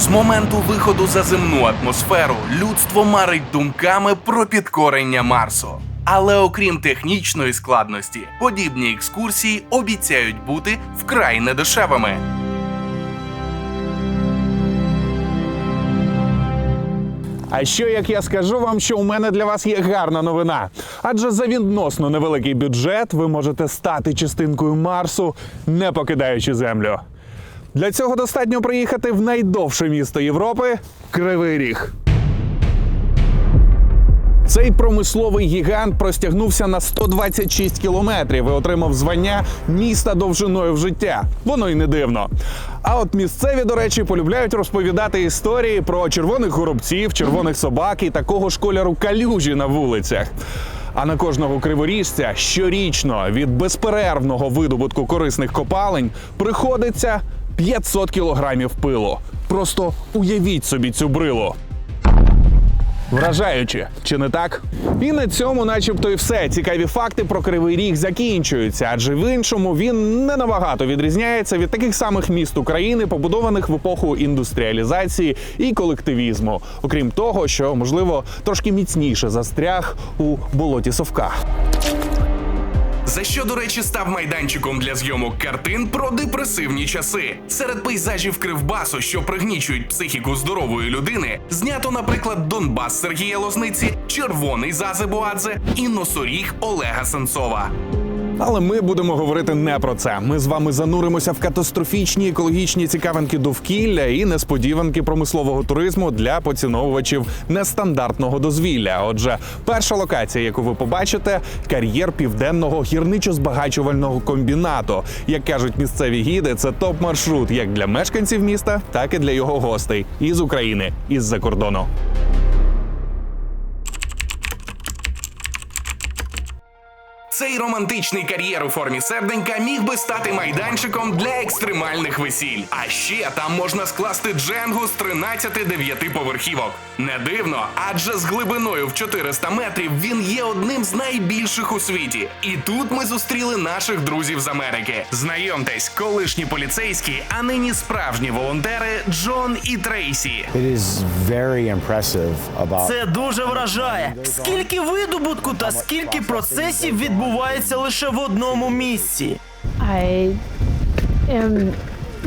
З моменту виходу за земну атмосферу людство марить думками про підкорення Марсу. Але окрім технічної складності, подібні екскурсії обіцяють бути вкрай недешевими. А що як я скажу вам, що у мене для вас є гарна новина? Адже за відносно невеликий бюджет ви можете стати частинкою Марсу, не покидаючи землю. Для цього достатньо приїхати в найдовше місто Європи Кривий Ріг. Цей промисловий гігант простягнувся на 126 кілометрів і отримав звання міста довжиною в життя. Воно й не дивно. А от місцеві, до речі, полюбляють розповідати історії про червоних горобців, червоних собак і такого ж кольору калюжі на вулицях. А на кожного криворіжця щорічно від безперервного видобутку корисних копалень приходиться 500 кілограмів пилу. Просто уявіть собі цю брилу. Вражаюче, чи не так? І на цьому, начебто, і все. Цікаві факти про кривий ріг закінчуються, адже в іншому він не набагато відрізняється від таких самих міст України, побудованих в епоху індустріалізації і колективізму. Окрім того, що можливо трошки міцніше застряг у болоті совка. За що, до речі, став майданчиком для зйомок картин про депресивні часи. Серед пейзажів Кривбасу, що пригнічують психіку здорової людини, знято, наприклад, Донбас Сергія Лозниці, Червоний Зазебуадзе і носоріг Олега Сенцова. Але ми будемо говорити не про це. Ми з вами зануримося в катастрофічні екологічні цікавинки довкілля і несподіванки промислового туризму для поціновувачів нестандартного дозвілля. Отже, перша локація, яку ви побачите, кар'єр південного гірничо-збагачувального комбінату. Як кажуть місцеві гіди, це топ-маршрут як для мешканців міста, так і для його гостей із України із за кордону. Цей романтичний кар'єр у формі серденька міг би стати майданчиком для екстремальних весіль. А ще там можна скласти дженгу з 13 дев'ятиповерхівок. Не дивно, адже з глибиною в 400 метрів він є одним з найбільших у світі. І тут ми зустріли наших друзів з Америки. Знайомтесь, колишні поліцейські, а нині справжні волонтери Джон і Трейсі. It is very impressive about Це дуже вражає. Скільки видобутку та скільки процесів відбувається лише в одному місці. I am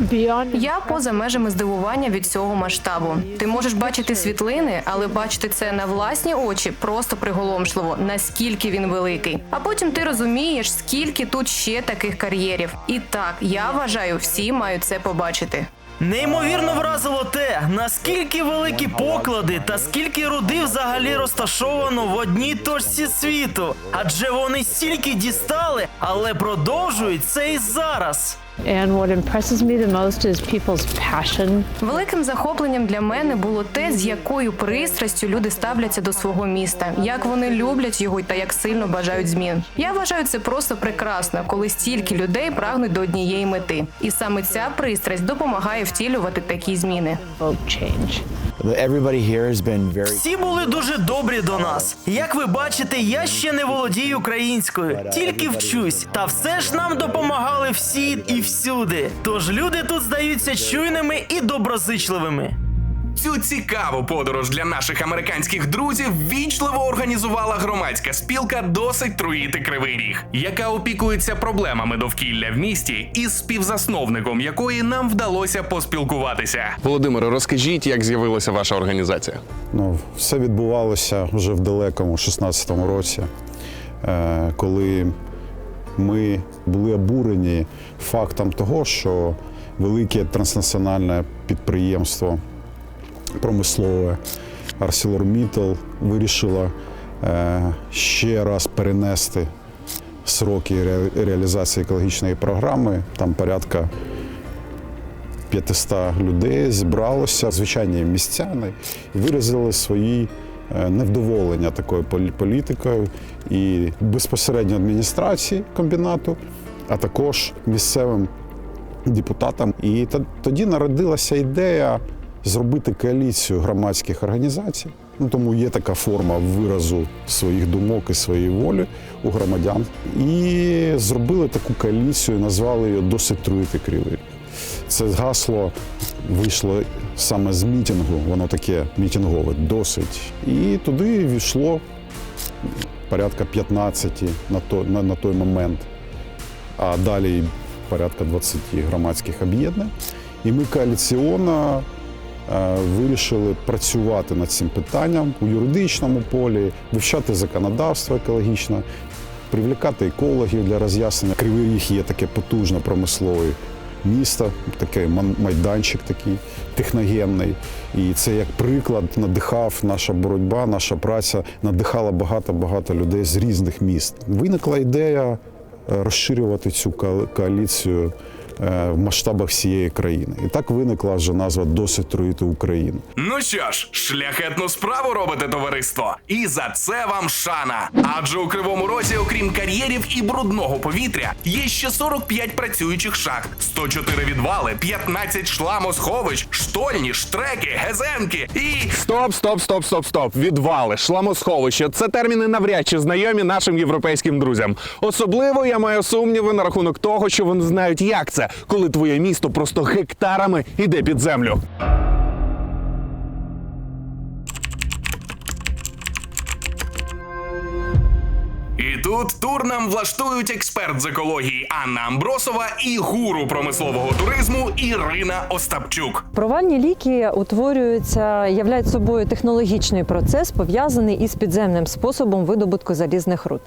beyond. Я поза межами здивування від цього масштабу. Ти можеш бачити світлини, але бачити це на власні очі просто приголомшливо, наскільки він великий. А потім ти розумієш, скільки тут ще таких кар'єрів. І так, я вважаю, всі мають це побачити. Неймовірно вразило те, наскільки великі поклади та скільки руди взагалі розташовано в одній точці світу. Адже вони стільки дістали, але продовжують це і зараз. And what impresses me the most is people's passion. Великим захопленням для мене було те, з якою пристрастю люди ставляться до свого міста, як вони люблять його та як сильно бажають змін. Я вважаю це просто прекрасно, коли стільки людей прагнуть до однієї мети, і саме ця пристрасть допомагає втілювати такі зміни. Vote everybody here has been very Всі були дуже добрі до нас. Як ви бачите, я ще не володію українською, тільки вчусь. Та все ж нам допомагали всі і всюди. Тож люди тут здаються чуйними і доброзичливими. Цю цікаву подорож для наших американських друзів вічливо організувала громадська спілка Досить труїти кривий ріг, яка опікується проблемами довкілля в місті із співзасновником якої нам вдалося поспілкуватися. Володимире, розкажіть, як з'явилася ваша організація? Ну, все відбувалося вже в далекому 16-му році, е, коли ми були обурені фактом того, що велике транснаціональне підприємство промислове ArcelorMittal вирішило е, ще раз перенести сроки реалізації екологічної програми. Там порядка 500 людей зібралося, звичайні містяни, виразили свої е, невдоволення такою полі- політикою і безпосередньо адміністрації комбінату, а також місцевим депутатам. І тоді народилася ідея зробити коаліцію громадських організацій. Ну, тому є така форма виразу своїх думок і своєї волі у громадян. І зробили таку коаліцію, назвали її досить труїти кривий. Ріг». Це гасло вийшло саме з мітингу, воно таке мітингове, досить. І туди війшло порядка 15 на той, на, на той момент, а далі порядка 20 громадських об'єднань. І ми коаліційно вирішили працювати над цим питанням у юридичному полі, вивчати законодавство екологічне, привлікати екологів для роз'яснення. Кривий Ріг є таке потужне промислове місто, такий майданчик такий техногенний. І це як приклад надихав наша боротьба, наша праця надихала багато-багато людей з різних міст. Виникла ідея е, розширювати цю коаліцію е, в масштабах всієї країни. І так виникла вже назва Досить труїти Україну. Ну що ж, шляхетну справу робите, товариство, і за це вам шана. Адже у кривому розі, окрім кар'єрів і брудного повітря, є ще 45 працюючих шахт, 104 відвали, 15 шламосховищ, штольні, штреки, гезенки і. Стоп, стоп, стоп, стоп, стоп. Відвали, шламосховище. Це терміни навряд чи знайомі нашим європейським друзям. Особливо я маю сумніви на рахунок того, що вони знають, як це, коли твоє місто просто гектарами іде під землю. Тут тур нам влаштують експерт з екології Анна Амбросова і гуру промислового туризму Ірина Остапчук. Провальні ліки утворюються, являють собою технологічний процес, пов'язаний із підземним способом видобутку залізних руд.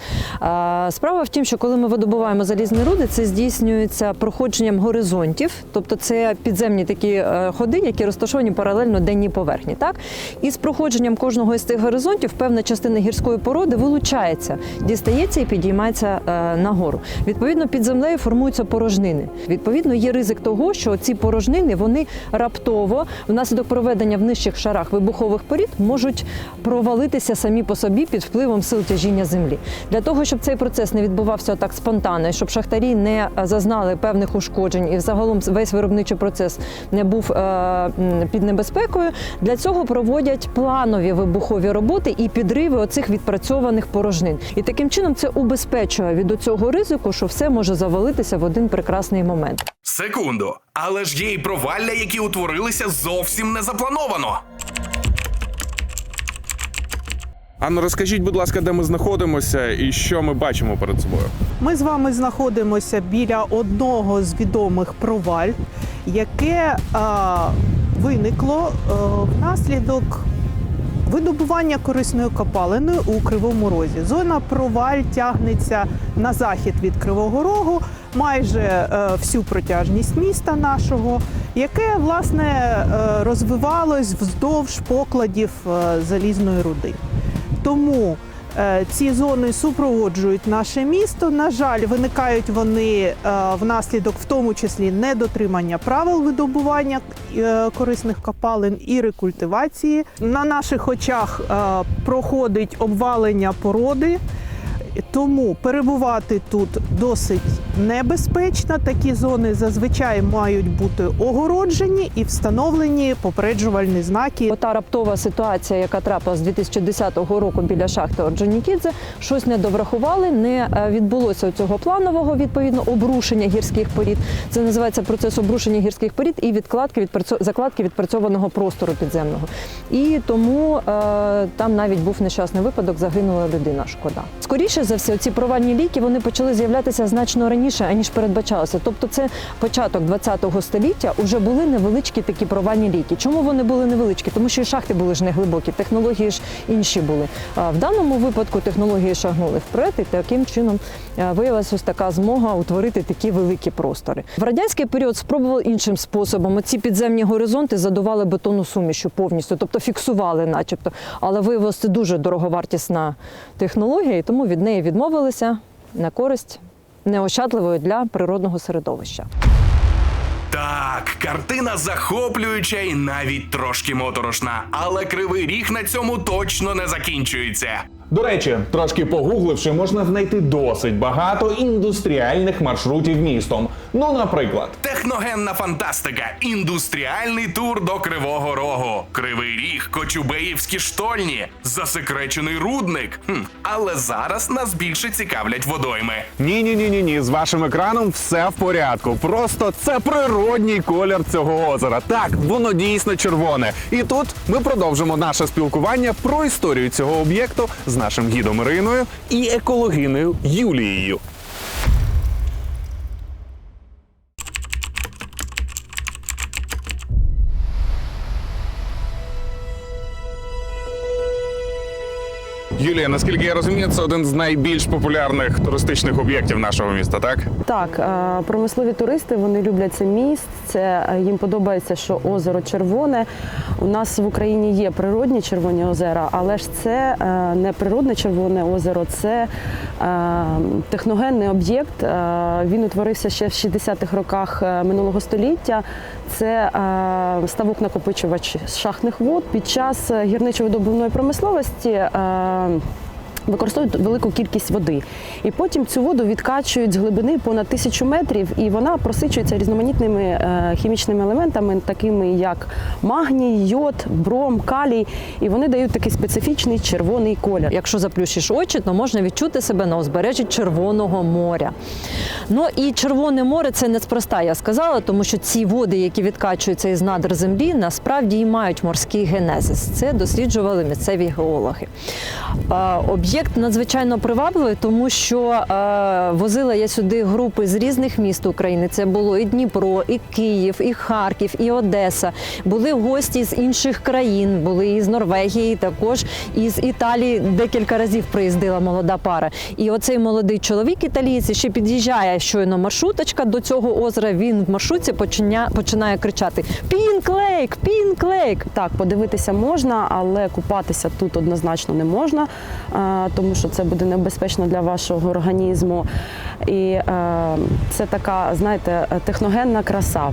Справа в тім, що коли ми видобуваємо залізні руди, це здійснюється проходженням горизонтів, тобто це підземні такі е, ходи, які розташовані паралельно денній поверхні. Так і з проходженням кожного із цих горизонтів певна частина гірської породи вилучається, дістається і підіймається е, нагору. Відповідно, під землею формуються порожнини. Відповідно, є ризик того, що ці порожнини вони раптово внаслідок проведення в нижчих шарах вибухових порід можуть провалитися самі по собі під впливом сил тяжіння землі. Для того, щоб цей процес не відбувався так спонтанно, щоб шахтарі не е, зазнали певних ушкоджень і взагалом весь виробничий процес не був е, під небезпекою. Для цього проводять планові вибухові роботи і підриви оцих відпрацьованих порожнин. І таким чином це убезпечує від цього ризику, що все може завалитися в один прекрасний момент. Секунду, але ж є й провалля, які утворилися зовсім не заплановано. Анно, розкажіть, будь ласка, де ми знаходимося і що ми бачимо перед собою? Ми з вами знаходимося біля одного з відомих проваль, яке а, виникло а, внаслідок видобування корисної копалини у Кривому Розі. Зона проваль тягнеться на захід від Кривого Рогу, майже е, всю протяжність міста нашого, яке власне е, розвивалось вздовж покладів е, залізної руди. Тому ці зони супроводжують наше місто. На жаль, виникають вони е, внаслідок, в тому числі, недотримання правил видобування е, корисних копалин і рекультивації. На наших очах е, проходить обвалення породи. Тому перебувати тут досить небезпечно. Такі зони зазвичай мають бути огороджені і встановлені попереджувальні знаки. Ота раптова ситуація, яка трапилась з 2010 року біля шахти Орджонікідзе, щось не доврахували, не е, відбулося цього планового відповідно обрушення гірських порід. Це називається процес обрушення гірських порід і відкладки відпрацьо- закладки відпрацьованого простору підземного. І тому е, там навіть був нещасний випадок, загинула людина. Шкода. Скоріше за все, ці провальні ліки вони почали з'являтися значно раніше, аніж передбачалося. Тобто, це початок 20-го століття вже були невеличкі такі провальні ліки. Чому вони були невеличкі? Тому що і шахти були ж не глибокі, технології ж інші були. А в даному випадку технології шагнули вперед, і таким чином виявилася ось така змога утворити такі великі простори. В радянський період спробували іншим способом. Оці підземні горизонти задували бетонну сумішю повністю, тобто фіксували, начебто. Але виявилося дуже дороговартісна технологія, і тому від неї відмовилися на користь неощадливої для природного середовища. Так, картина захоплююча і навіть трошки моторошна, але кривий ріг на цьому точно не закінчується. До речі, трошки погугливши, можна знайти досить багато індустріальних маршрутів містом. Ну, наприклад. Техногенна фантастика, індустріальний тур до Кривого Рогу, Кривий Ріг, Кочубеївські штольні, засекречений рудник. Хм, але зараз нас більше цікавлять водойми. Ні, ні, ні, ні, ні. З вашим екраном все в порядку. Просто це природній колір цього озера. Так, воно дійсно червоне. І тут ми продовжимо наше спілкування про історію цього об'єкту з нашим гідом Іриною і екологиною Юлією. Юлія, наскільки я розумію, це один з найбільш популярних туристичних об'єктів нашого міста, так? Так, е, промислові туристи вони люблять це місце. е, Їм подобається, що озеро червоне. У нас в Україні є природні червоні озера, але ж це е, не природне червоне озеро, це техногенний об'єкт. Він утворився ще в 60-х роках минулого століття. Це е, ставок накопичувач шахтних вод під час е, гірничо-видобувної промисловості. Використовують велику кількість води. І потім цю воду відкачують з глибини понад тисячу метрів, і вона просичується різноманітними е, хімічними елементами, такими як магній, йод, бром, калій. І вони дають такий специфічний червоний колір. Якщо заплющиш очі, то можна відчути себе на узбережжі Червоного моря. Ну і Червоне море це неспроста, я сказала, тому що ці води, які відкачуються із надр землі, насправді і мають морський генезис. Це досліджували місцеві геологи. Об'єкт надзвичайно привабливий, тому що е, возила я сюди групи з різних міст України. Це було і Дніпро, і Київ, і Харків, і Одеса. Були гості з інших країн, були із Норвегії, також із Італії декілька разів приїздила молода пара. І оцей молодий чоловік італієць ще під'їжджає щойно маршруточка до цього озера. Він в маршрутці починя, починає кричати: Пінк лейк, пінк лейк. Так, подивитися можна, але купатися тут однозначно не можна, е, тому що це буде небезпечно для вашого організму. І е, це така, знаєте, техногенна краса.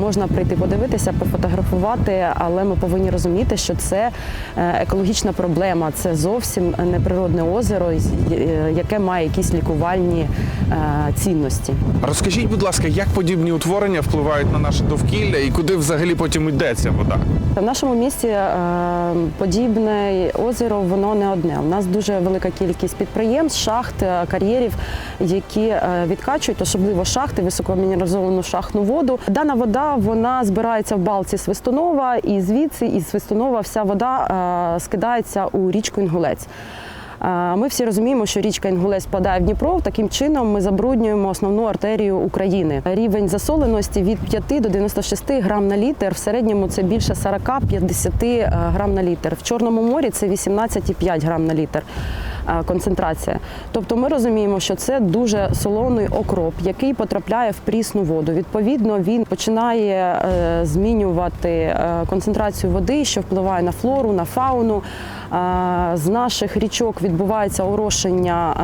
Можна прийти подивитися, пофотографувати, але ми повинні розуміти, що це е, екологічна проблема. Це зовсім не природне озеро, е, яке має якісь лікувальні е, цінності. Розкажіть, будь ласка, як подібні утворення впливають на наше довкілля і куди взагалі потім йде ця вода? В нашому місті е, подібне озеро воно не одне. У нас дуже велика кількість підприємств, шахт, кар'єрів, які е, відкачують, особливо шахти, високомінералізовану шахтну воду. Дана вода вона збирається в балці Свистунова, і звідси із Свистунова вся вода е, скидається у річку Інгулець. Е, Ми всі розуміємо, що річка Інгулець впадає в Дніпро. Таким чином ми забруднюємо основну артерію України. Рівень засоленості від 5 до 96 грам на літр. В середньому це більше 40-50 грам на літр. В Чорному морі це 18,5 грам на літр концентрація. Тобто ми розуміємо, що це дуже солоний окроп, який потрапляє в прісну воду. Відповідно, він починає е, змінювати е, концентрацію води, що впливає на флору, на фауну. Е, З наших річок відбувається орошення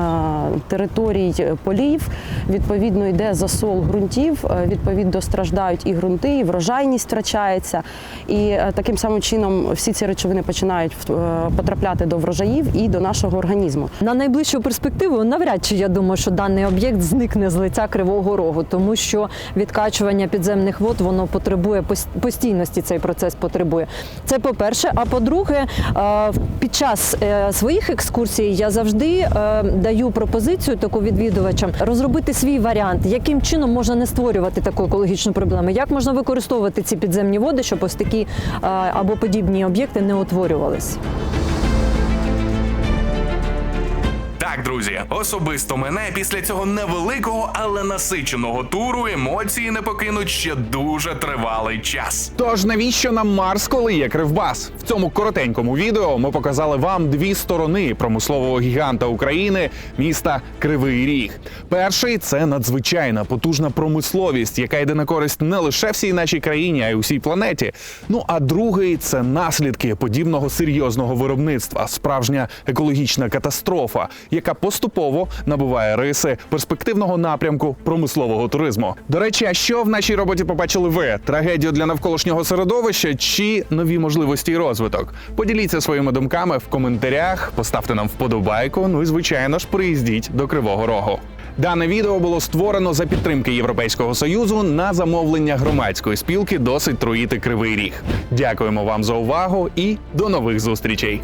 е, територій полів. Відповідно, йде засол ґрунтів. е, Відповідно, страждають і ґрунти, і врожайність втрачається. І е, таким самим чином всі ці речовини починають е, потрапляти до врожаїв і до нашого організму. На найближчу перспективу навряд чи я думаю, що даний об'єкт зникне з лиця Кривого Рогу, тому що відкачування підземних вод воно потребує постійності. Цей процес потребує. Це по-перше. А по-друге, е, під час е, своїх екскурсій я завжди е, даю пропозицію таку відвідувачам розробити свій варіант, яким чином можна не створювати таку екологічну проблему, як можна використовувати ці підземні води, щоб ось такі або подібні об'єкти не утворювались. Так, друзі, особисто мене після цього невеликого, але насиченого туру емоції не покинуть ще дуже тривалий час. Тож навіщо нам Марс, коли є Кривбас? В цьому коротенькому відео ми показали вам дві сторони промислового гіганта України міста Кривий Ріг. Перший це надзвичайна потужна промисловість, яка йде на користь не лише всій нашій країні, а й усій планеті. Ну а другий це наслідки подібного серйозного виробництва, справжня екологічна катастрофа, яка поступово набуває риси перспективного напрямку промислового туризму. До речі, а що в нашій роботі побачили ви? Трагедію для навколишнього середовища чи нові можливості і розвиток? Поділіться своїми думками в коментарях, поставте нам вподобайку. Ну і звичайно ж, приїздіть до Кривого Рогу. Дане відео було створено за підтримки Європейського союзу на замовлення громадської спілки Досить труїти кривий ріг. Дякуємо вам за увагу і до нових зустрічей.